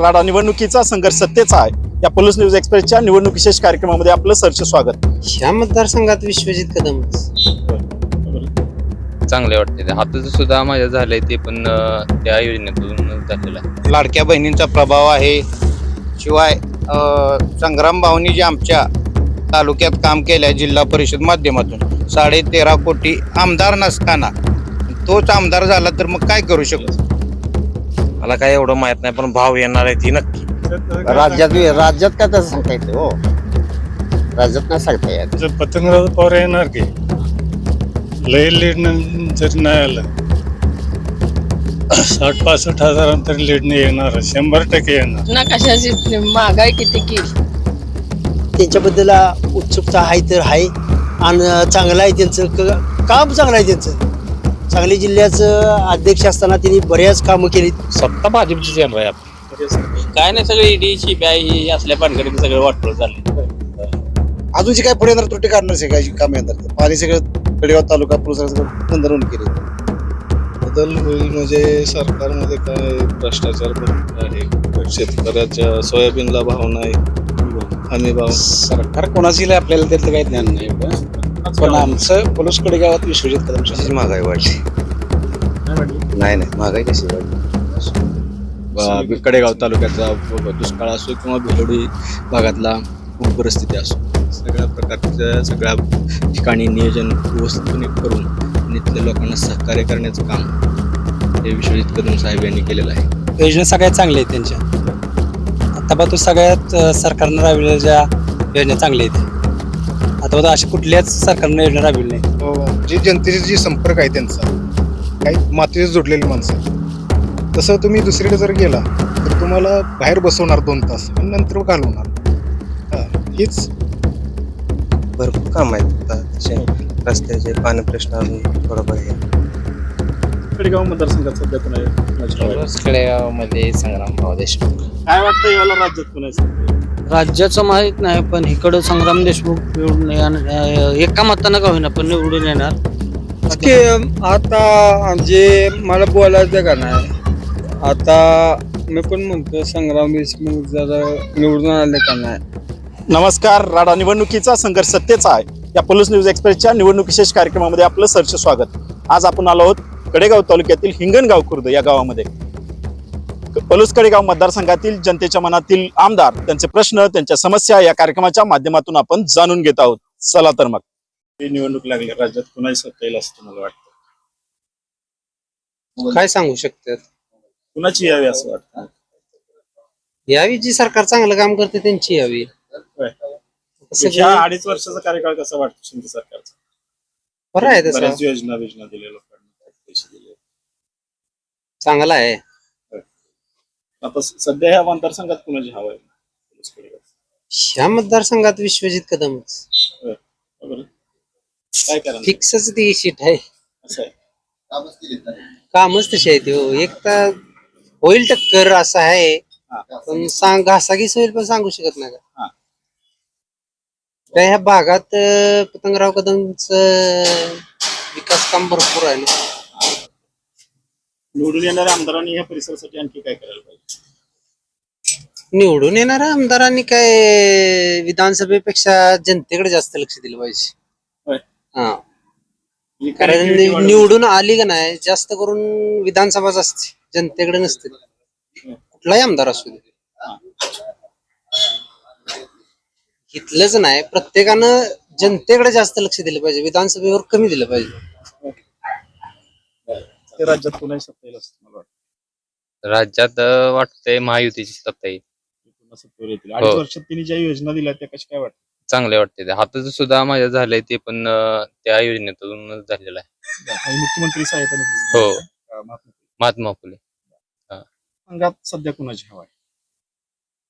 राडा निवडणुकीचा संघर्ष सत्तेचा आहे. या पोलीस न्यूज एक्सप्रेसच्या निवडणूक विशेष कार्यक्रमामध्ये आपलं सरचे स्वागत. ह्या मतदारसंघात विश्वजित कदमच चांगले वाटते ते. हाताचं सुद्धा माझ्या झालंय ते पण अं, त्या योजनेतून झालेलं आहे. लाडक्या बहिणींचा प्रभाव आहे. शिवाय अ, संग्राम भाऊनी जे आमच्या तालुक्यात काम केलं जिल्हा परिषद माध्यमातून साडे तेरा कोटी आमदार नसताना तोच आमदार झाला तर मग काय करू शकतो? मला काय एवढं माहीत नाही पण भाव येणार आहे ती नक्की. राज्यात राज्यात काय तसं सांगता येतं हो. राज्यात नाही सांगता येत. जर पतंगराव पवार येणार की लय लीड जर नाही आलं साठ पासष्ट हजारांतर लीडने येणार शंभर टक्के येणार. ना कशाची महागाई किती केली? त्यांच्याबद्दल उत्सुकता आहे तर आहे आणि चांगलं आहे त्यांचं क- काम चांगलं आहे त्यांचं. सांगली जिल्ह्याचं अध्यक्ष असताना त्यांनी बऱ्याच कामं केली सत्ता भाजपचीच येणार आहे आता. काय नाही सगळं ईडी शिपाई ही असल्या पानकडे सगळं वाटलं चाललंय. अजून जी काय पुढे येणार त्रुटी काढणार काय काम येणार? पाणी सगळं पेडगाव तालुका पुरुष सगळं बंदरून केले बदल होईल म्हणजे सरकारमध्ये काय भ्रष्टाचार भरपूर आहे? शेतकऱ्याच्या सोयाबीनला भाव नाही हमी भाव सरकार कोणाची आपल्याला त्यातलं काही ज्ञान नाही. एवढं. पण आमचं पोलीसकडे गावात विश्वजित कदम महागाई वाढली. नाही नाही महागाई कशी वाढली? कडेगाव तालुक्याचा दुष्काळ असो किंवा भिलोडी भागातला पूर परिस्थिती असो सगळ्या प्रकारच्या सगळ्या ठिकाणी नियोजन व्यवस्थितपणे करून आणि तिथल्या लोकांना सहकार्य करण्याचं काम हे विश्वजित कदम साहेब यांनी केलेलं आहे. योजना सगळ्यात चांगल्या आहेत त्यांच्या. आता बघतो सगळ्यात सरकारनं राबविलेल्या ज्या योजना चांगल्या आहेत. आता बघा अशा कुठल्याच सरकारनं योजना राबविली नाही. जे जनतेचे जे संपर्क आहे त्यांचा काही मातीचे जोडलेली माणसं तसं तुम्ही दुसरीकडे जर गेला तर तुम्हाला बाहेर बसवणार दोन तास आणि नंतर घालवणार. हा, हीच. भरपूर काम आहेत आता. तसे रस्त्याचे पाणी प्रश्न अजून थोडंफार आहे पेडगाव मतदारसंघात सध्या कुणा कुणाची हवा आहे? खेडेगावमध्ये संग्राम भाऊ देशमुख. काय वाटतं याला राज्यात कुणाचं राज्याचं माहीत नाही पण इकडं संग्राम देशमुख निवडून येणार- एका मतानं का होईना पण निवडून येणार. की आता जे मला बोलायचं का नाही आता मी पण म्हणतो संग्राम देशमुख जरा निवडून आले का नाही. नमस्कार राडा निवडणुकीचा संघर्ष सत्तेचा आहे. या पोलीस न्यूज एक्सप्रेसच्या निवडणूक विशेष कार्यक्रमामध्ये आपलं सरचे स्वागत. आज आपण आलो आहोत कडेगाव तालुक्यातील हिंगणगाव खुर्द या गावामध्ये. पलूस कडेगाव मतदारसंघातील जनतेच्या मनातील आमदार त्यांचे प्रश्न त्यांच्या समस्या या कार्यक्रमाच्या माध्यमातून आपण जाणून घेत आहोत. चला तर मग. ही निवडणूक लागली राज्यात कुणाही सत्ता येईल असं तुम्हाला वाटतं? काय सांगू शकतात? कुणाची यावी असं वाटतं? यावी जी सरकार चांगलं काम करते त्यांची यावी. होय. सगळं ह्या अडीच वर्षाचा कार्यकाळ कसा वाटतो शिंदे सरकारचा? बरं आहे तसं. बऱ्याच योजना योजना दिल्या लोकांना पैसे दिले. चांगला आहे. आता सध्या ह्या मतदारसंघात कुणाची हवा आहे? ह्या मतदारसंघात विश्वजित कदमच. बरोबर काय करा फिक्सच ती सीट आहे. असं आहे. कामच तशी आहे ते हो. एक तर होईल टक्कर असं आहे हा. पण सांग घासाघीस होईल पण सांगू शकत नाही हा. का काय ह्या भागात अं, पतंगराव कदमच विकास काम भरपूर आहे ना? निवडून येणाऱ्या आमदारांनी या परिसरासाठी आणखी काय करायला पाहिजे? निवडून येणाऱ्या आमदारांनी काय विधानसभेपेक्षा जनतेकडे जास्त लक्ष दिलं पाहिजे. होय. हा. ही कारण connectivity निवडून आली का नाही जास्त करून विधानसभाच असते जनतेकडे नसते. कुठलाही आमदार असू दे. इथलंच नाही प्रत्येकानं जनतेकडे जास्त लक्ष दिलं पाहिजे विधानसभेवर कमी दिलं पाहिजे. ते राज्यात कुणाही सत्ता येईल असं तुम्हाला वाटतं? राज्यात अं, वाटतंय महायुतीची सत्ता येईल. पुन्हा सत्तेवर येतील. अडीच हो. वर्षात त्यांनी ज्या योजना दिल्या त्या कशा काय वाटतं चांगले वाटते ते हाताचं सुद्धा माझ्या झालंय ते पण अं, त्या योजनेतून झालेलं आहे. आणि मुख्यमंत्री सहायता हो. महात्मा फुले. संघात सध्या कुणाची हवा आहे?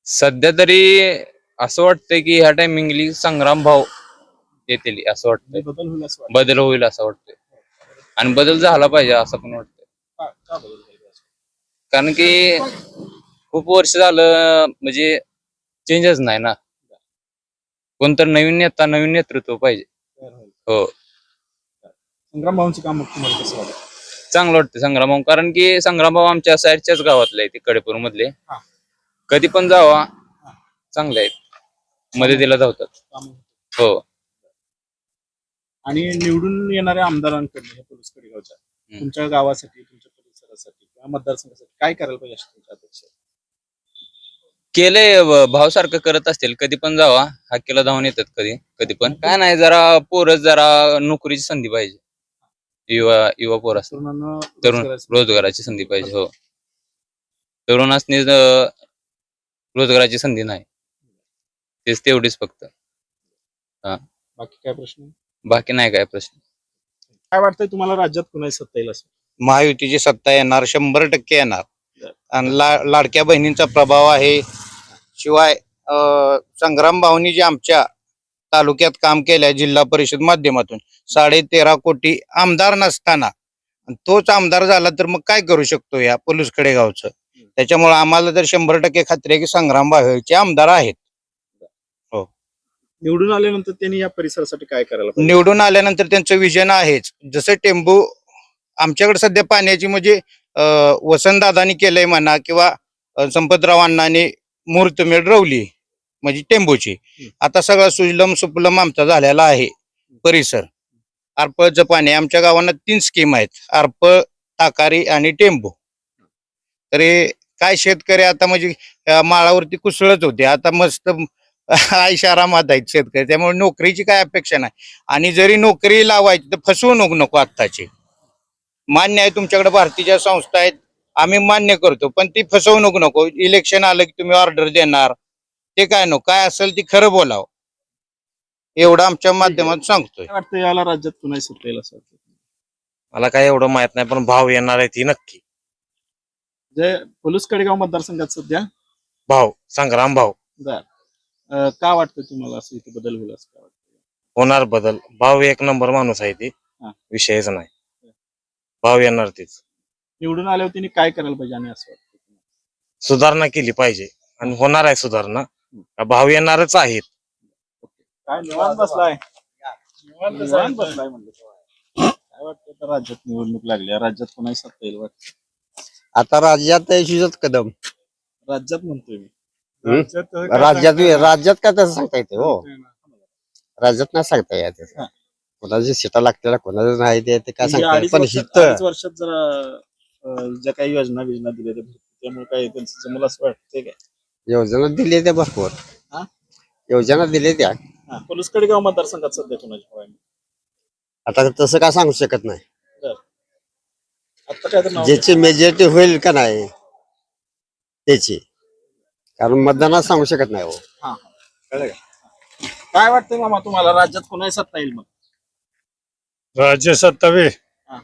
सध्या तरी असं वाटतंय की ह्या टायमिंगली संग्राम भाव येतील असं वाटतंय. बदल होईल असं वाटतं बदल होईल असं वाटतंय. आणि बदल झाला पाहिजे असं पण असं? कारण की खूप वर्ष झालं म्हणजे चेंजच नाही ना. कोणतर नवीन नेता नवीन नेतृत्व पाहिजे. हो. संग्राम भाऊंचे काम तुम्हाला कसं वाटतं? चांगलं वाटतं संग्रामभाऊ कारण की संग्रामभाऊ आमच्या साईडच्याच गावातले आहे ते कडेपूर मधले. हा. कधी पण जावा. चांगले आहेत. मदतीला धावतात. कामं. हो. आणि निवडून येणाऱ्या आमदारांकडनं हे पोलीस कडेगावच्या. तुमच्या गावासाठी तुमच्या परिसरासाठी किंवा मतदारसंघासाठी काय करायला पाहिजे अशी तुमच्या अपेक्षा आहे? केलंय व- भावसारखं करत असतील कधी पण जावा. हाकेला धावून येतात कधी कधी पण. काय नाही जरा पोरच जरा नोकरीची संधी पाहिजे. युवा युवा पोर तरुणांना तरुण रोजगाराची- रोजगाराची संधी पाहिजे हो. तरुणासनी अं, रोजगाराची संधी नाही. तेच तेवढीच फक्त. बाकी काय प्रश्न? बाकी नाही काय प्रश्न. काय वाटतंय तुम्हाला राज्यात कुणाची सत्ता येईल असं? महायुतीची सत्ता येणार शंभर टक्के येणार. आणि ला लाडक्या बहिणींचा प्रभाव आहे. शिवाय अं, संग्राम भाऊनी जे आमच्या तालुक्यात काम केलंय जिल्हा परिषद माध्यमातून साडे तेरा कोटी आमदार नसताना आणि तोच आमदार झाला तर मग काय करू शकतो या पोलीस कडेगावचं त्याच्यामुळे आम्हाला तर शंभर टक्के खात्री आहे की संग्राम भाऊचे आमदार आहेत. निवडून आल्यानंतर त्यांनी या परिसरासाठी काय करायला पाहिजे? निवडून आल्यानंतर त्यांचं विजन आहेच. जसं टेंबू आमच्याकडे सध्या पाण्याची म्हणजे अं, वसंतदादानी केलंय म्हणा किंवा अं, संपतराव अण्णांनी मुहूर्तमेढ रवली म्हणजे टेंबूची. आता सगळं सुजलम सुपलम आमचा झालेला आहे परिसर. अर्पळचं पाणी आमच्या गावांना तीन स्कीम आहेत. अर्प ताकारी आणि टेंबू. तर हे काय शेतकरी आता म्हणजे अं, माळावरती कुसळत होते. आता मस्त आयशारामात आहेत शेतकरी त्यामुळे नोकरीची काय अपेक्षा नाही. आणि जरी नोकरी लावायची तर फसवणूक नको आत्ताची. मान्य आहे तुमच्याकडे भारतीय संस्था आहेत आम्ही मान्य करतो पण ती फसवणूक नको. इलेक्शन आलं की तुम्ही ऑर्डर देणार. ते काय नको? काय असेल ती खरं बोलावं. एवढं आमच्या माध्यमातून सांगतोय. वाटतं याला राज्यात येईल असं वाटतं? मला काय एवढं माहीत नाही पण भाव येणार आहे ती नक्की. जे पोलीस कडेगाव मतदारसंघात सध्या? भाव संग्राम भाव. बर. अं, का वाटतं तुम्हाला असं इथे बदल होईल असं काय वाटतं? होणार बदल. भाव एक नंबर माणूस आहे ती. हा. विषयच नाही. भाव येणार तीच. निवडून आल्यावर त्यांनी काय करायला पाहिजे आणि असं वाटतं तुम्हाला? सुधारणा केली पाहिजे. आणि होणार आहे सुधारणा. भाव येणारच आहेत. काय निवांत बसलाय? निवांत बसलाय. म्हणलं. काय वाटतं आता राज्यात निवडणूक लागली? राज्यात कोणाची सत्ता येईल वाटतं? आता राज्यात शिजत कदम. राज्यात म्हणतोय मी. राज्यात राज्यात काय तसं सांगता येते हो. राज्यात नाही सांगता येत. कोणाची सीटा लागतील कोणाचं नाही ते ते काय म्हणजे सांगता पण वर्षात हित वर्षात जरा ज्या काही योजना बिजना दिल्या. त्यामुळे काय त्यांचं जमलं असं वाटतंय काय? योजना दिली त्या भरपूर? योजना दिली त्या. पोलीस कडेगाव मतदारसंघात सध्या कोणाची हवा आहे? आता तसं काय सांगू शकत नाही. ज्याची मेजॉरिटी होईल का नाही त्याची. कारण मतदानात सांगू शकत नाही हो. हा कळलं का? काय वाटतंय मामा तुम्हाला? राज्यात कोणाची सत्ता येईल मग? राज्य सत्तावे हा.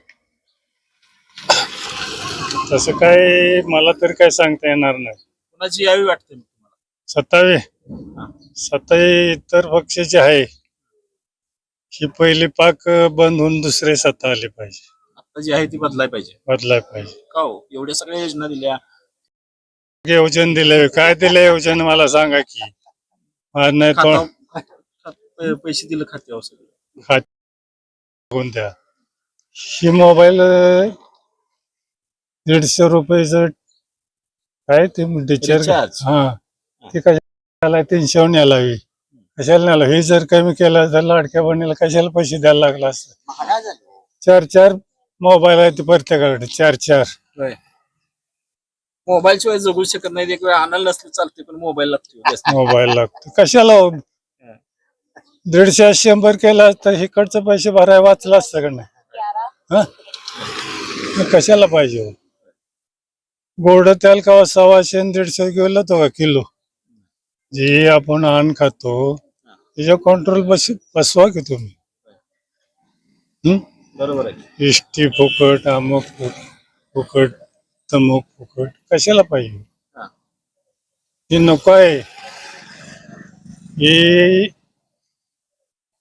तसं काय मला तर काय सांगता येणार नाही. कोणाची यावी वाटते मग तुम्हाला? सत्तावे सत्तावे इतर पक्षाची आहे. ही पहिली पाक बंद होऊन दुसरे सत्ता आली पाहिजे. आता जी आहे ती बदलाय पाहिजे. बदलाय पाहिजे. का हो? एवढ्या सगळ्या योजना दिल्या. योजन दिले काय दिले योजन मला सांगा की. नाही तो खाता खात- पैसे दिले सगळे. कोणत्या ही मोबाईल अं, दीडशे रुपयाचं काय ते Recharge. हा. ते कशाला तीनशे न्यायला हवी? कशाला न्यायला हे जर कमी केलं तर लाडक्या बहिणीला कशाला पैसे द्यायला लागला असतं? चार चार मोबाईल आहे ते प्रत्येकाकडे. चार चार. मोबाईल शिवाय जगू शकत नाही एक वेळ आणायला नसले चालते पण मोबाईल लागतो. मोबाईल लागतो कशाला हो? दीडशे शंभर केला तर इकडचं पैसे भराय वाचला असतं का नाही हा? कशाला पाहिजे हो? गोड तेल का सव्वाशे आणि दीडशे गेलो तो का किलो जे आपण अन्न खातो त्याच्या कंट्रोल बस बसवा की तुम्ही हम्म? बरोबर आहे इष्टी फुकट अमुक फुक- फुकट तमुक फुकट कशाला पाहिजे? हा. नको आहे. हे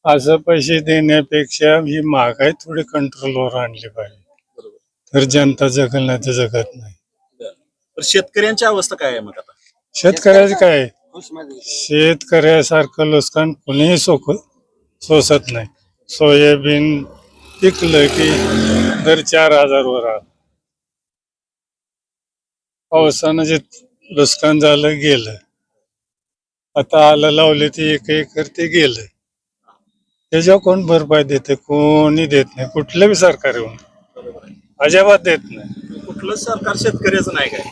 असं पैसे देण्यापेक्षा ही महागाई थोडी कंट्रोलवर आणली पाहिजे. तर जनता जगल नाही तर जगत नाही. तर शेतकऱ्यांची अवस्था काय आहे मग आता? शेतकऱ्याचं काय? शेतकऱ्यासारखं नुकसान कोणीही सोक सोसत नाही. सोयाबीन पिकलं की दर चार हजार वर आलं. पावसानं जे नुकसान झालं गेलं. आता आलं लावले ते एक एकर ते गेलं. त्याच्यावर कोण भरपाई देते? कोणी देत नाही. कुठलं बी सरकार येऊन. अजिबात देत नाही. कुठलं सरकार शेतकऱ्याचं नाही काय?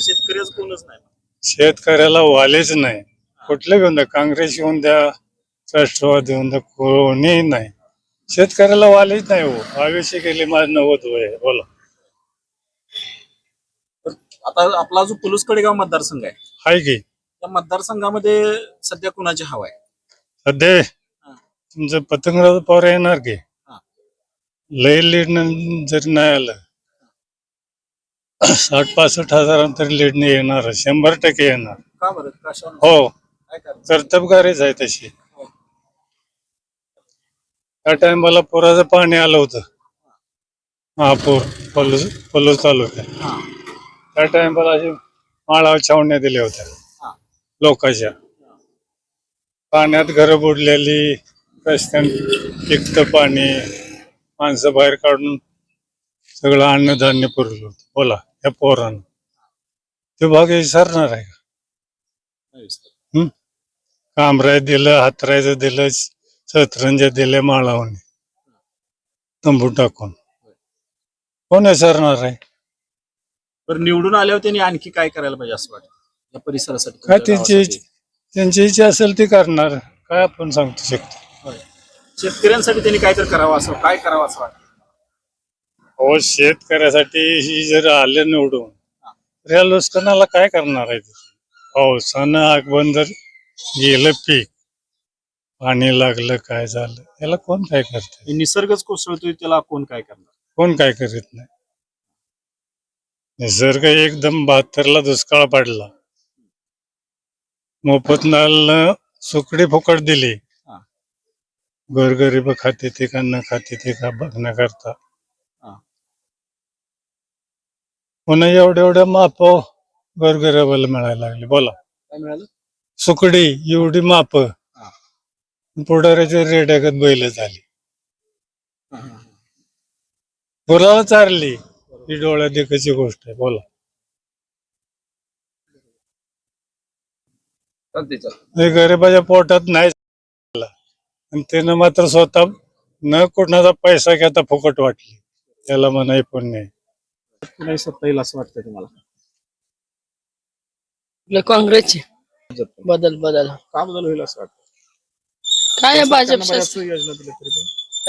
शेतकऱ्याचं कोणच नाही. शेतकऱ्याला वालेच नाही. कुठलं घेऊन द्या काँग्रेस येऊन द्या राष्ट्रवादी येऊन द्या कोणी नाही. शेतकऱ्याला वालेच नाही हो. आयुष्य गेले माझं नव्वद वय. बोला. आता आपला जो पुलुस कडेगाव मतदारसंघ आहे हाय की. त्या मतदारसंघामध्ये सध्या कुणाची हवा आहे? सध्या तुमचं पतंगराव पवार येणार की? हा. लय लीड जर नाही आलं साठ पासष्ट हजारांतर लीडने येणार शंभर टक्के येणार. का बरं? कशावर हो. काय कारण? कर्तबगारीच आहे तशी. त्या टायमाला पुराचं पाणी आलं होतं. महापूर पलूस पलूस तालुक्यात. हा. त्या टायमाला अशी माळावर छावण्या दिल्या होत्या. हा. लोकांच्या. पाण्यात घरं बुडलेली रस्त्यात पिकतं पाणी माणसं बाहेर काढून सगळं अन्नधान्य पुरलं होतं. बोला या पोरानं. ते भाग विसरणार आहे का? नाही. कांबराय दिलं हातरायचं दिलं सतरंजा दिल्या माळावणी तंबू टाकून. कोण विसरणार आहे? बरं निवडून आल्यावर त्यांनी आणखी काय करायला पाहिजे असं वाटतं? या परिसरासाठी काय तुमच्या त्यांची गावासाठी? त्यांची इच्छा असेल ती करणार. काय आपण सांगतो शकतो? शेतकऱ्यांसाठी त्यांनी काहीतरी करावं असं काय करावं असं वाटतं? हो शेतकऱ्यासाठी ही जर आले निवडून तर या लुस्कानाला काय करणार आहे? पावसानं आगबन जर गेलं पीक पाणी लागलं काय झालं याला कोण काय करते हे निसर्गच कोसळतोय त्याला कोण काय करणार? कोण काय करीत नाही? निसर्ग एकदम बहात्तरला दुष्काळ पडला. मोफत नाल सुकडी फुकट दिली. हा. गोरगरीब खाते ते का न खाते ते का बघण्याकरता. हा. पुन्हा एवढ्या एवढ्या माप गोरगरिबाला मिळायला लागली. बोला. काय मिळालं? सुकडी एवढी माप. पुढाऱ्याच्या रेड्यागत बैल झाली. गुराला चारली. ही डोळ्यात देखाची गोष्ट आहे? बोला. हे गरिबाच्या पोटात नाही. आणि त्यानं मात्र स्वतः न कुणाचा पैसा घेता फुकट वाटली. त्याला म्हणाय पण नाही सत्ता येईल असं वाटतंय तुम्हाला. आपलं काँग्रेसचे. बदल बदल. का बदल होईल असं वाटतं काय आहे भाजप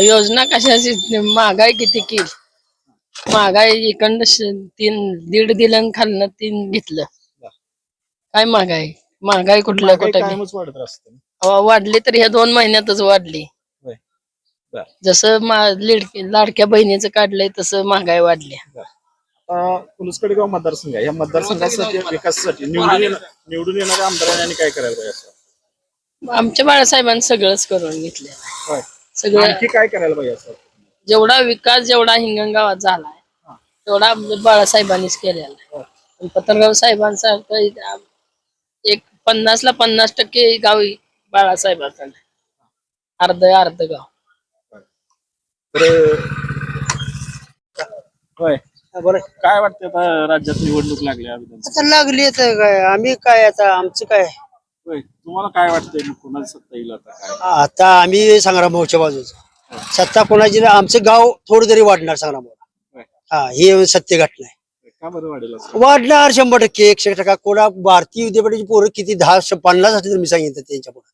योजना कशाची? महागाई किती केली? महागाई इकडनं तीन दीड दिलं आणि खालनं तीन घेतलं. काय महागाई महागाई कुठल्या महागाई कुठं कायमच वाढत असते. अहो, वाढली तर ह्या दोन महिन्यातच वाढली. होय. बर. जसं मा- लीड- लाडक्या बहिणीचं काढलंय तसं महागाई वाढली. पुलसकडेगाव मतदारसंघ आहे. या मतदारसंघासाठी विकासासाठी निवडून येणा- निवडून येणाऱ्या आमदारांनी काय करायला पाहिजे असं? आमच्या बाळासाहेबांनी सगळंच करून घेतले होय. सगळं आणखी काय करायला पाहिजे असं? जेवढा विकास जेवढा हिंगणगावात झालाय तेवढा आपल्या बाळासाहेबांनीच केलेला आहे. पतंगराव साहेबांसारखं एक पन्नास ला पन्नास टक्के गाव बाळासाहेबांचं आहे. अर्ध अर्ध गाव. होय. बरं काय वाटतं आता राज्यात निवडणूक लागली आता लागली तर काय आम्ही काय आता आमचं काय? होय. तुम्हाला काय वाटतंय? सत्ता येईल आता काय? आता आम्ही संग्राम भाऊच्या बाजूचं. सत्ता कोणाची नाही, आमचं गाव थोडं तरी वाढणार संग्राम भाऊ हा ही सत्य घटना आहे. का बरं वाढेल असं? वाढणार शंभर टक्के एकशे टक्का. कोणा भारतीय विद्यापीठाची पोरं किती दहा श- पन्नास असते तर मी सांगितलं त्यांच्या पुढे.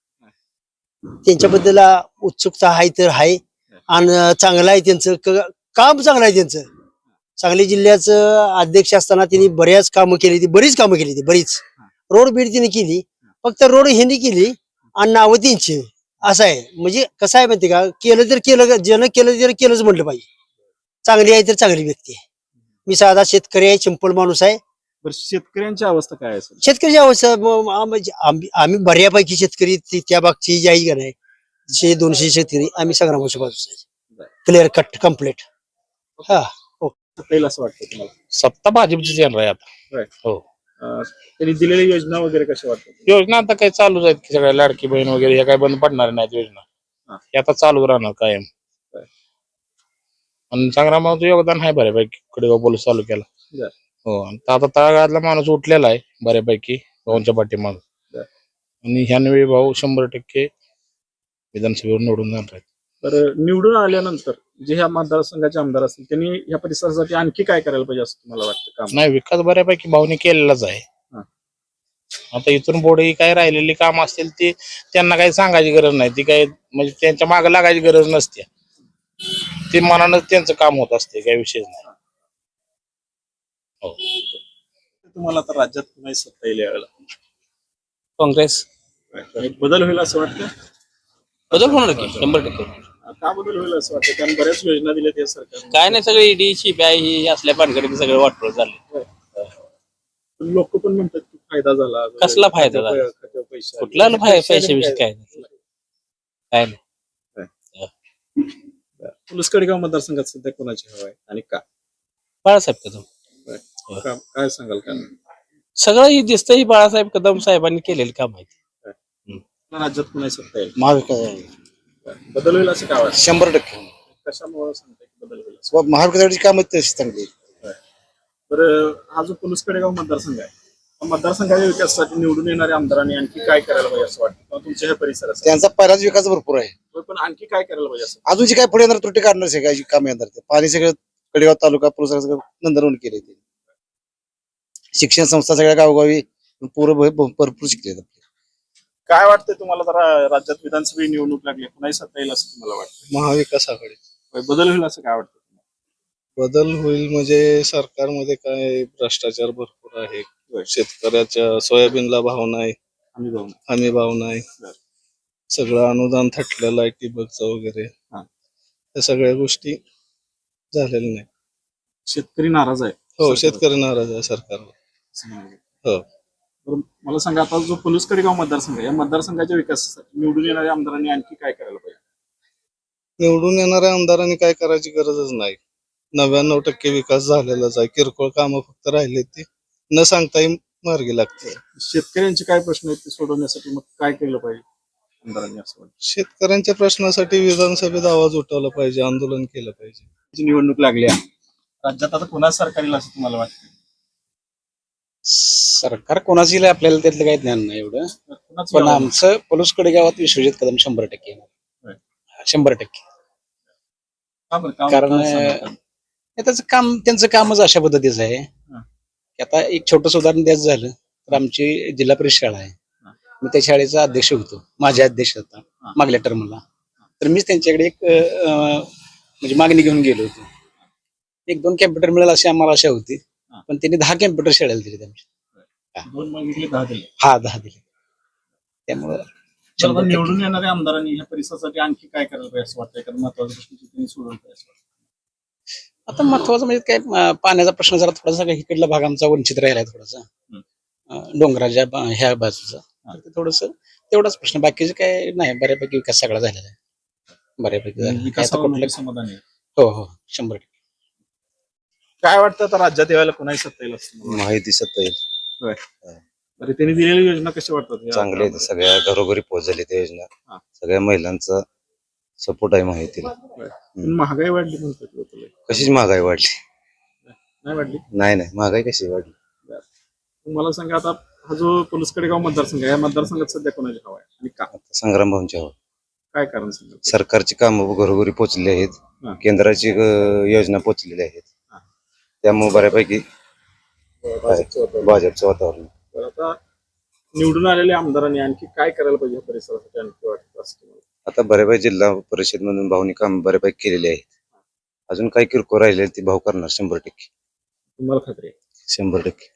त्यांच्याबद्दल उत्सुकता आहे तर आहे. आणि चांगलं आहे त्यांचं क- काम चांगलं आहे त्यांचं. सांगली जिल्ह्याचं अध्यक्ष असताना त्यांनी बऱ्याच कामं केली ती बरीच कामं केली ती बरीच. रोड बीड तिने केली फक्त रोड ह्यांनी केली आणि नावं त्यांची. असं आहे. म्हणजे कसं आहे माहिती का? केलं तर केलं ज्यानं केलं तर केलंच म्हटलं पाहिजे. चांगली आहे तर चांगली व्यक्ती आहे. मी साधा शेतकरी आहे सिंपल माणूस आहे. बरं शेतकऱ्यांची अवस्था काय असेल शेतकरी अवस्था म- म- म्हणजे आम्ही आम्ही बऱ्यापैकी शेतकरी ती- त्या बागची जी आहे का नाही शे दोनशे शेतकरी आम्ही संग्रामाच्या बाजूचा क्लिअर कट कंप्लीट हा सत्ता येईल असं वाटतं तुम्हाला? सत्ता भाजपचीच येणार आहे आता. होय. हो. त्यांनी दिलेल्या योजना वगैरे कशा वाटतात? योजना आता काही चालूच आहेत की सगळ्या लाडकी बहीण वगैरे या काही बंद पडणार नाहीत योजना. हा. आता चालू राहणार कायम. आणि संग्रामाचं योगदान आहे बऱ्यापैकी कडेगाव पोलीस तालुक्याला. हो आणि आता तळागाळातला माणूस उठलेला आहे बऱ्यापैकी भाऊंच्या पाठीमाग. आणि ह्यावेळी भाऊ शंभर टक्के विधानसभेवर निवडून जाणार आहेत. तर निवडून आल्यानंतर जे ह्या मतदारसंघाचे आमदार असतील त्यांनी ह्या परिसरासाठी आणखी काय करायला पाहिजे असं तुम्हाला वाटतं काम नाही विकास बऱ्यापैकी भाऊने केलेलाच आहे. आता इथून पुढे काय राहिलेली काम असतील ती त्यांना काही सांगायची गरज नाही. ती काही म्हणजे त्यांच्या मागे लागायची गरज नसते. ते मनानच त्यांचं काम होत असते काही विषय नाही. हो. तुम्हाला आता राज्यात पुन्हा सत्ता येईल यावेळेला? काँग्रेस. बदल होईल असं वाटतं? बदल होणार की? शंभर टक्के. का बदल होईल असं वाटतं? कारण बऱ्याच योजना दिल्या त्या सरकारने. काय नाही सगळे ईडी शिपाई ही असल्या पानकडे सगळं वाटलं चाललंय लोक पण म्हणतात की फायदा झाला. कसला फायदा झाला? खात्यावर- खात्यावर पैसे आले. कुठला पैसे बिशे काय? नाही. काय नाही पोलीस कडेगाव मतदारसंघात सध्या कोणाची हवा आहे? आणि का? बाळासाहेब कदम. का- काय सांगाल का? सगळं ही दिसतं ही बाळासाहेब कदम साहेबांनी केलेलं काम आहे राज्यात पुन्हा सत्ता येईल? महाविकास. बदल होईल असं काय वाटतं? शंभर टक्के. कशामुळे सांगताय की बदल होईल असं? व महाविकास काम तशी चांगली. तर हा जो पोलीस कडेगाव मतदारसंघ आहे मतदारसंघाच्या विकासासाठी निवडून येणाऱ्या आमदारांनी आणखी काय करायला पाहिजे असं वाटतं? किंवा तुमच्या ह्या परिसरासाठी त्यांचा पहिलाच विकास भरपूर आहे. होय, पण आणखी काय करायला पाहिजे असं? अजून जे काय पुढे येणार त्रुटी काढणार काय काम येणार ते पाणी सगळं कडेगाव तालुका पुरुष सगळं नंदनवन केले ते शिक्षण संस्था सगळ्या गावोगावी भ- भरपूर शिकले काय वाटतंय तुम्हाला जरा राज्यात विधानसभा निवडणूक लागली पुन्हा सत्ता येईल असं तुम्हाला वाटतं महाविकास आघाडी. बदल होईल असं काय वाटतं बदल होईल म्हणजे सरकारमध्ये काय भ्रष्टाचार भरपूर आहे. शेतकऱ्याच्या सोयाबीनला भाव नाही. आम्ही हमी भाव नाही. बरं. सगळं अनुदान थटलेलं आहे ठिबकचं वगैरे. हा. त्या सगळ्या गोष्टी झालेल्या नाही शेतकरी नाराज आहे. हो शेतकरी नाराज आहे सरकारवर. असं म्हणाले. हो. मला सांगा आता जो पोलीस कडेगाव मतदारसंघ आहे या मतदारसंघाच्या विकासासाठी निवडून येणाऱ्या आमदारांनी आणखी काय करायला पाहिजे? निवडून येणाऱ्या आमदारांनी काय करायची गरजच नाही. नव्याण्णव टक्के विकास झालेलाच आहे. किरकोळ कामं फक्त राहिले ती न सांगताही मार्गी लागते. शेतकऱ्यांचे काय प्रश्न आहेत ते सोडवण्यासाठी मग काय केलं पाहिजे आमदारांनी असं शेतकऱ्यांच्या प्रश्नासाठी विधानसभेत आवाज उठवला पाहिजे आंदोलन केलं पाहिजे. निवडणूक लागली आहे राज्यात आता कोणा सरकार येईल असं तुम्हाला वाटतं? सरकार कोणाची आपल्याला त्यातलं काही ज्ञान नाही एवढं. पण? आमचं पलुसकडे गावात विश्वजित कदम शंभर टक्के येणार. शंभर टक्के. कारण? हे त्याचं काम त्यांचं कामच अशा पद्धतीचं आहे. की आता एक छोटं उदाहरण द्यायचं झालं तर आमची जिल्हा परिषद शाळा आहे. मी त्या शाळेचा अध्यक्ष होतो. माझ्या अध्यक्ष होता मागल्या टर्मला तर मीच त्यांच्याकडे एक म्हणजे मागणी घेऊन गेलो होतो. एक दोन कॅम्प्युटर मिळेल अशी आम्हाला आशा होती. पण त्यांनी दहा कॅम्प्युटर शाळेला दिले दिले. हा दहा दिले. त्यामुळं. निवडून येणाऱ्या आमदारांनी ह्या परिसरासाठी आणखी काय करायला पाहिजे असं वाटतं एखादा महत्त्वाचा प्रश्न त्यांनी सोडवलं पाहिजे आता महत्वाचं म्हणजे काय पाण्याचा प्रश्न जरा थोडासा काही इकडला भाग आमचा वंचित राहिलाय थोडासा. डोंगराच्या ह्या बाजूचा. थोडस तेवढाच प्रश्न. बाकीचे काय नाही बऱ्यापैकी विकास सगळा झालेला आहे. बऱ्यापैकी समाधान आहे. हो हो शंभर टक्के. काय वाटतं आता राज्यात यायला कोणाही सत्ता येईल असं तुम्हाला माहिती सत्ता येईल? बरं त्यांनी दिलेली योजना कशा वाटतात? या- चांगले सगळ्या घरोघरी पोहोचली त्या योजना. सगळ्या महिलांचा सपोर्ट आहे माहितीला. पण महागाई वाढली म्हणतात लोक लय. कशीच महागाई वाढली? नाही वाढली? नाही नाही. महागाई कशी वाढली? मला सांगा आता हा जो पोलीस कडेगाव मतदारसंघ आहे या मतदारसंघात सध्या कोणाची हवा आहे आणि का? संग्राम भाऊंच्या हवा. काय कारण सांगा? सरकारची कामं घरोघरी पोहोचलेली हा. आहेत केंद्राची अं, योजना पोहोचलेली आहेत. त्यामुळे बऱ्यापैकी भाजपचं वातावरण. भाजपचं वातावरण. तर आता निवडून आलेल्या आमदारांनी आणखी काय करायला पाहिजे या परिसरासाठी आणखी वाटतं आता बऱ्यापैकी जिल्हा परिषद मधून भाऊनी काम बऱ्यापैकी केलेली आहेत. अजून काही किरकोळ राहिले ती भाऊ करणार शंभर टक्के. तुम्हाला खात्री आहे? शंभर टक्के.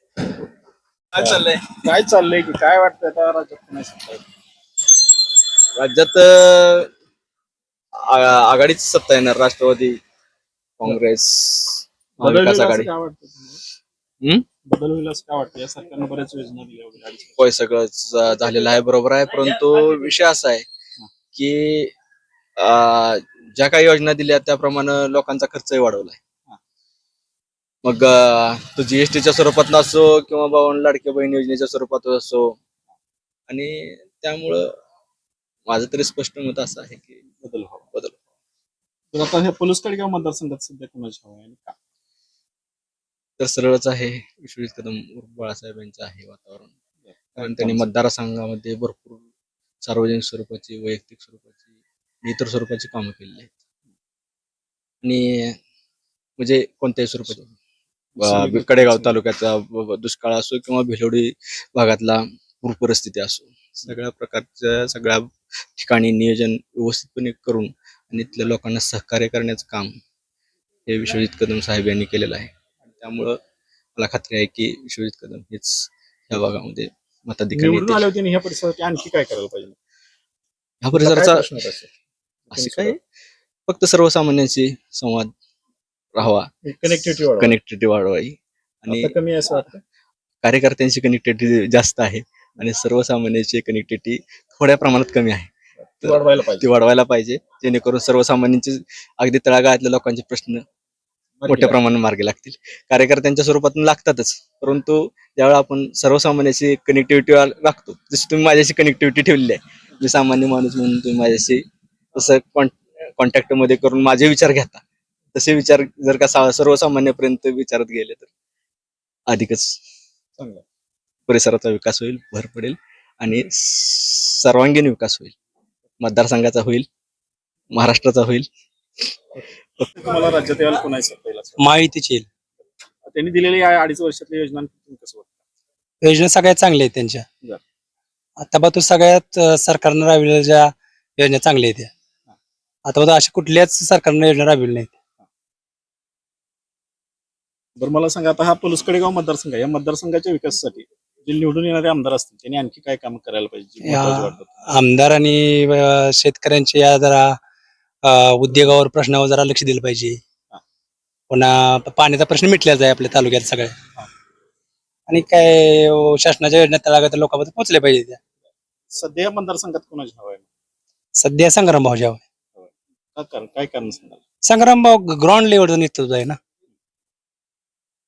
काय चाललंय? काय चाललंय की काय वाटतंय आता राज्यात? राज्यात अं, आ- आघाडीच सत्ता येणार राष्ट्रवादी काँग्रेस बदल होईल महाविकास असं आघाडी. काय वाटतं तुम्हाला? हम्म? बदल होईल असं काय वाटतं? या सरकारनं बऱ्याच योजना दिल्या वगैरे अडीच वर्ष. होय सगळं झ- झालेलं आहे बरोबर आहे. परंतु विषय असा आहे की अं, ज्या काही योजना दिल्या त्याप्रमाणे लोकांचा खर्चही वाढवलाय मग अं, तो जीएसटीच्या स्वरूपात असो किंवा बावन लाडक्या बहीण योजनेच्या स्वरूपात असो. आणि त्यामुळं माझं तरी स्पष्ट मत असं आहे की बदल व्हावा. बदल तर आता हे पोलीस कडेगाव मतदारसंघात सध्या कोणाची हवा आहे आणि का? तर सरळच आहे विश्वजित कदम बाळासाहेब यांचं आहे वातावरण. कारण त्यांनी मतदारसंघामध्ये भरपूर सार्वजनिक स्वरूपाची वैयक्तिक स्वरूपाची इतर स्वरूपाची कामं केलेली आहेत. आणि म्हणजे कोणत्याही स्वरूपाची? कडेगाव तालुक्याचा दुष्काळ असो किंवा भिलोडी भागातला पूर परिस्थिती असो सगळ्या प्रकारच्या सगळ्या ठिकाणी नियोजन व्यवस्थितपणे करून आणि तिथल्या लोकांना सहकार्य करण्याचं काम हे विश्वजित कदम साहेब यांनी केलेलं आहे. त्यामुळं मला खात्री आहे की विश्वजित कदम हेच या भागामध्ये मताधिकारी निवडून. आल्यावर त्यांनी ह्या परिसरासाठी आणखी काय करायला पाहिजे? ह्या काय परिसराचा प्रश्न असे? काय? फक्त सर्वसामान्यांशी संवाद राहावा. कनेक्टिव्हिटी वाढवा. कनेक्टिव्हिटी वाढवावी. आणि आता कमी आहे असं वाटतं? कार्यकर्त्यांची कनेक्टिव्हिटी जास्त आहे आणि सर्वसामान्यांची कनेक्टिव्हिटी थोड्या प्रमाणात कमी आहे. ती वाढवायला पाहिजे. जेणेकरून सर्वसामान्यांचे अगदी तळागाळातल्या लोकांचे प्रश्न मोठ्या प्रमाणात मार्गी लागतील. कार्यकर्त्यांच्या स्वरूपातून लागतातच. परंतु ज्यावेळेला आपण सर्वसामान्याची कनेक्टिव्हिटी राखतो जशी तुम्ही माझ्याशी कनेक्टिव्हिटी ठेवलेली आहे. मी सामान्य माणूस म्हणून तुम्ही माझ्याशी तसं कॉन्टॅक्टमध्ये करून माझे विचार घेता. तसे विचार जर का सर्वसामान्यपर्यंत विचारत गेले तर अधिकच चांगलं. परिसराचा विकास होईल भर पडेल आणि सर्वांगीण विकास होईल. मतदारसंघाचा होईल महाराष्ट्राचा होईल. तुम्हाला राज्यात यायला कोणाची सत्ता येईल असं? माहितीची येईल. त्यांनी दिलेली या अडीच वर्षातल्या योजना कसं योजना सगळ्यात चांगल्या आहेत त्यांच्या. आता बघ तो सगळ्यात सरकारनं राबविलेल्या ज्या योजना चांगल्या आहेत आता बघा अशा कुठल्याच सरकारनं योजना राबविल्या नाहीत. बरं मला सांगा आता हा पलुसकडेगाव मतदारसंघ आहे. या मतदारसंघाच्या विकासासाठी जे निवडून येणारे आमदार असतील त्यांनी आणखी काय काम करायला पाहिजे? जे या-? आमदार आणि अं, शेतकऱ्यांच्या जरा उद्योगावर प्रश्नावर जरा लक्ष दिलं पाहिजे. पुन्हा पाण्याचा प्रश्न मिटल्याच आहे आपल्या तालुक्यात सगळ्या. आणि काय शासनाच्या योजना तळागाळात लोकांपर्यंत पोहोचल्या पाहिजे त्या. सध्या मतदारसंघात कोणाची हवा आहे? सध्या संग्राम भाऊ जेव्हा का कारण काय कारण सांगाल? संग्राम भाऊ ग्राउंड लेवलचं नेतृत्व आहे ना.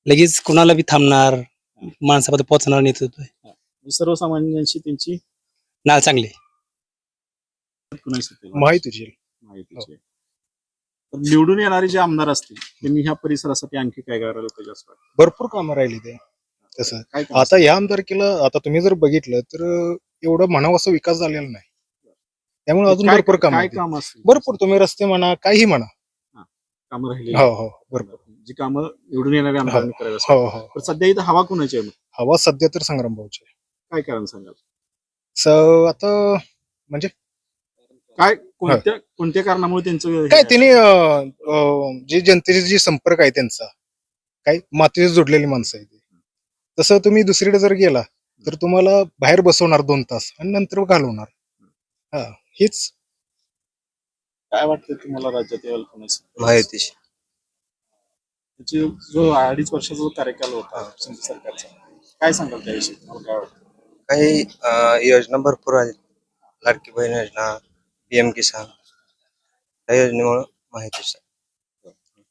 लगेच कुणाला बी थांबणार माणसापर्यंत पोहोचणार नेतृत्व आहे. म्हणजे सर्वसामान्यांशी त्यांची नाल चांगली कुणाची आहे. तर निवडून येणारे जे आमदार असतील त्यांनी ह्या परिसरासाठी आणखी काय करायला पाहिजे असं वाटतं? भरपूर कामं राहिली ते. तसं. काय काम आता या आमदारकीला आता तुम्ही जर बघितलं तर एवढं म्हणावं असं विकास झालेला नाही. त्यामुळे अजून काय- भरपूर काम काय काम असतील? भरपूर तुम्ही रस्ते म्हणा काही म्हणा. कामं राहिली. हो हो भरपूर. जी कामं निवडून येणारे आमदारांनी करायला हो हो. सध्या इथं हवा कोणाची आहे मग? हवा सध्या तर संग्राम भाऊचे काय कारण सांगाल? स आता म्हणजे काय? कोणत्या कोणत्या कारणामुळे त्यांचं काय? त्यांनी जे जनतेचे जे संपर्क आहे त्यांचा काय मातीशी जोडलेली माणसं आहे ती. तसं तुम्ही दुसरीकडे जर गेला तर तुम्हाला बाहेर बसवणार दोन तास आणि नंतर घालवणार. हा हेच. काय वाटतं तुम्हाला राज्यात कोणाची त्याची जो अडीच वर्षाचा जो कार्यकाल होता शिंदे सरकारचा काय सांगाल त्याविषयी? तुम्हाला काय वाटतं? काही अं, योजना भरपूर आहेत. लाडकी बहीण योजना पीएम किसान या योजनेमुळे माहितीच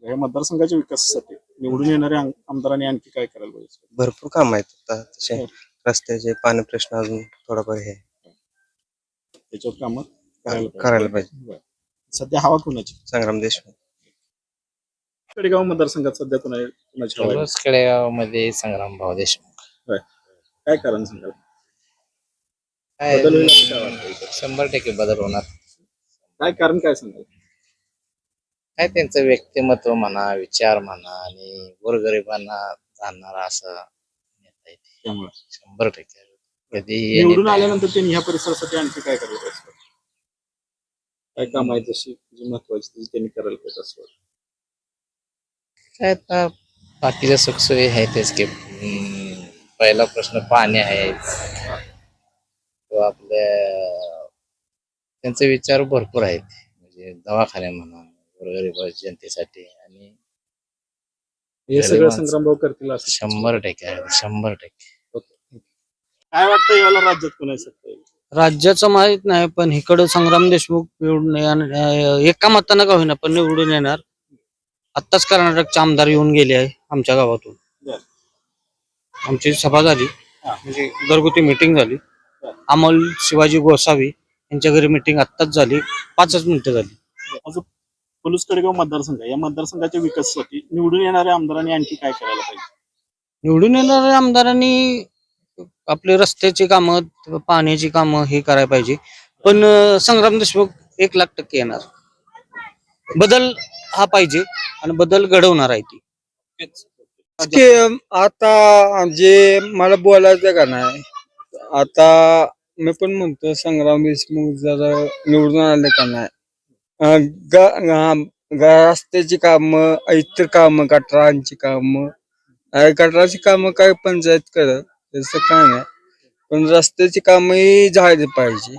या मतदारसंघाच्या विकासासाठी निवडून येणाऱ्या आम- आमदारांनी आणखी काय करायला पाहिजे भरपूर काम आहेत आता. तसे रस्त्याचे पाणी प्रश्न अजून थोडाफार हे. त्याच्यावर कामं करायला पाहिजे. करायला पाहिजे. बरं. सध्या हवा कोणाची? संग्राम देशमुख. कडेगाव मतदारसंघात सध्या कोणा कोणाची हवा आहे? खेडेगावमध्ये संग्राम भाऊ देशमुख काय कारण सांगाल? काय बदल होईल असं काय वाटतं इथं? शंभर टक्के बदल होणार. काय कारण काय सांगाल? काय त्यांचं व्यक्तिमत्व म्हणा विचार म्हणा आणि गोरगरिबांना जाणणारा असं नेता ते. त्यामुळे. शंभर टक्के. कधी निवडून आल्यानंतर त्यांनी ह्या परिसरासाठी आणखी काय करायला पाहिजे? काय काम आहे तशी? जी महत्वाची ती त्यांनी करायला पाहिजे असं वाटतं. काय आता बाकीच्या सुखसोयी आहेतच की हम्म, पहिला प्रश्न पाणी आहे. किंवा आपल्या त्यांचे विचार भरपूर आहेत. म्हणजे दवाखाने म्हणा गोरगरीब जनतेसाठी आणि हे सगळं. संग्रामभाऊ करतील असं. शंभर टक्के आहे शंभर टक्के. काय वाटतं याला राज्यात कोणाची सत्ता येईल? राज्याचं माहीत नाही पण इकडं संग्राम देशमुख निवडून अं, एका मतानं का होईना पण निवडून येणार. आत्ताच कर्नाटकचे आमदार येऊन गेले आहे आमच्या गावातून. बर. आमची सभा झाली. हा. म्हणजे घरगुती मिटिंग झाली. बर. अमोल शिवाजी गोसावी यांच्या घरी मिटिंग आत्ताच झाली. पाचच मिनिटं झाली. माझं पलूस कडेगाव मतदारसंघ आहे. या मतदारसंघाच्या विकासासाठी निवडून येणाऱ्या आमदारांनी आणखी काय करायला पाहिजे? निवडून येणाऱ्या आमदारांनी आपले रस्त्याची कामं पाण्याची कामं हे करायला पाहिजे. पण अं, संग्राम देशमुख एक लाख टक्के येणार. बदल हा पाहिजे आणि बदल घडवणार आहे ती. आता जे मला बोलायचं का नाही आता मी पण म्हणतो संग्राम देशमुख जरा निवडून आले का नाही? रस्त्याची काम इतर काम गटरांची काम. अं, गटराची काय पंचायत करत तसं काय नाही. पण रस्त्याची कामही झाली पाहिजे.